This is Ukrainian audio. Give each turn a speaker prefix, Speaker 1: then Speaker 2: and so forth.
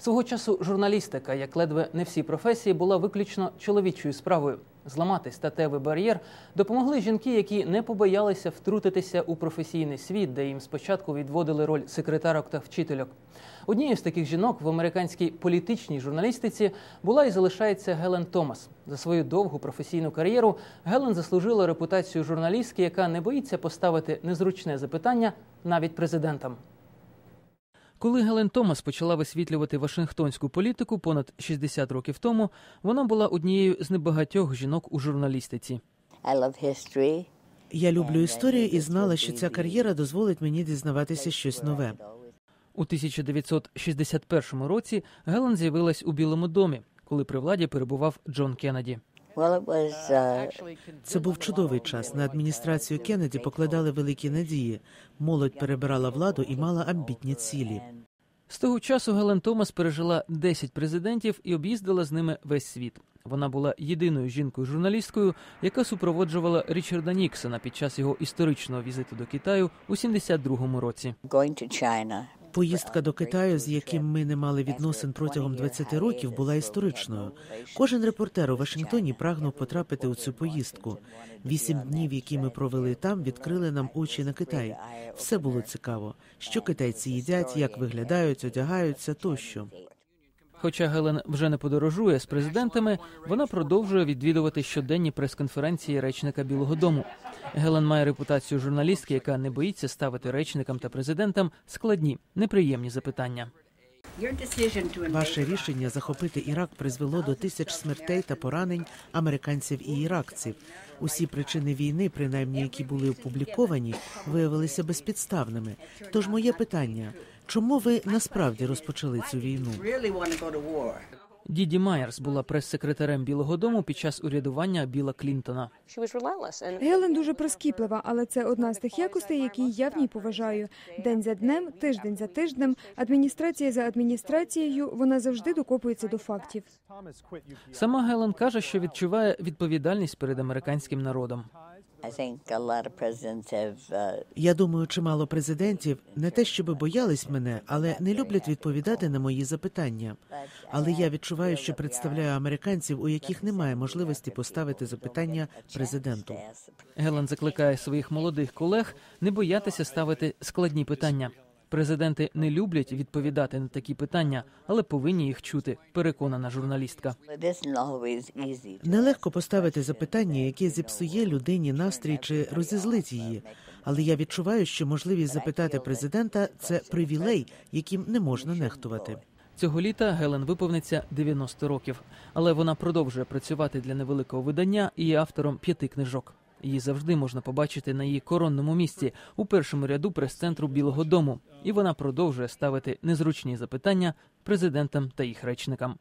Speaker 1: Свого часу журналістика, як ледве не всі професії, була виключно чоловічою справою. Зламати статевий бар'єр допомогли жінки, які не побоялися втрутитися у професійний світ, де їм спочатку відводили роль секретарок та вчительок. Однією з таких жінок в американській політичній журналістиці була і залишається Гелен Томас. За свою довгу професійну кар'єру Гелен заслужила репутацію журналістки, яка не боїться поставити незручне запитання навіть президентам. Коли Гелен Томас почала висвітлювати Вашингтонську політику понад 60 років тому, вона була однією з небагатьох жінок у журналістиці.
Speaker 2: Я люблю історію і знала, що ця кар'єра дозволить мені дізнаватися щось нове.
Speaker 1: У 1961 році Гелен з'явилась у Білому домі, коли при владі перебував Джон Кеннеді.
Speaker 3: Well, it was uh,
Speaker 2: Це був чудовий час. На адміністрацію Кеннеді покладали великі надії. Молодь перебирала владу і мала амбітні цілі.
Speaker 1: З того часу Гелен Томас пережила 10 президентів і об'їздила з ними весь світ. Вона була єдиною жінкою-журналісткою, яка супроводжувала Річарда Ніксона під час його історичного візиту до Китаю у 72-му році.
Speaker 2: Поїздка до Китаю, з яким ми не мали відносин протягом 20 років, була історичною. Кожен репортер у Вашингтоні прагнув потрапити у цю поїздку. Вісім днів, які ми провели там, відкрили нам очі на Китай. Все було цікаво. Що китайці їдять, як виглядають, одягаються тощо.
Speaker 1: Хоча Гелен вже не подорожує з президентами, вона продовжує відвідувати щоденні прес-конференції речника Білого Дому. Гелен має репутацію журналістки, яка не боїться ставити речникам та президентам складні, неприємні запитання.
Speaker 2: Ваше рішення захопити Ірак призвело до тисяч смертей та поранень американців і іракців. Усі причини війни, принаймні які були опубліковані, виявилися безпідставними. Тож моє питання: чому ви насправді розпочали цю війну?
Speaker 1: Діді Майерс була прес-секретарем Білого Дому під час урядування Біла Клінтона.
Speaker 4: Гелен дуже прискіплива, але це одна з тих якостей, які я в ній поважаю. День за днем, тиждень за тижнем, адміністрація за адміністрацією. Вона завжди докопується до фактів.
Speaker 1: Сама Гелен каже, що відчуває відповідальність перед американським народом.
Speaker 3: I think a lot of presidents have uh,
Speaker 2: Я думаю, чимало президентів не те, щоб боялись мене, але не люблять відповідати на мої запитання. Але я відчуваю, що представляю американців, у яких немає можливості поставити запитання президенту.
Speaker 1: Гелен закликає своїх молодих колег не боятися ставити складні питання. Президенти не люблять відповідати на такі питання, але повинні їх чути. Переконана журналістка.
Speaker 2: Нелегко поставити запитання, яке зіпсує людині настрій чи розізлить її. Але я відчуваю, що можливість запитати президента це привілей, яким не можна нехтувати.
Speaker 1: Цього літа Гелен виповниться 90 років, але вона продовжує працювати для невеликого видання і є автором п'яти книжок. Її завжди можна побачити на її коронному місці у першому ряду прес-центру Білого Дому, і вона продовжує ставити незручні запитання президентам та їх речникам.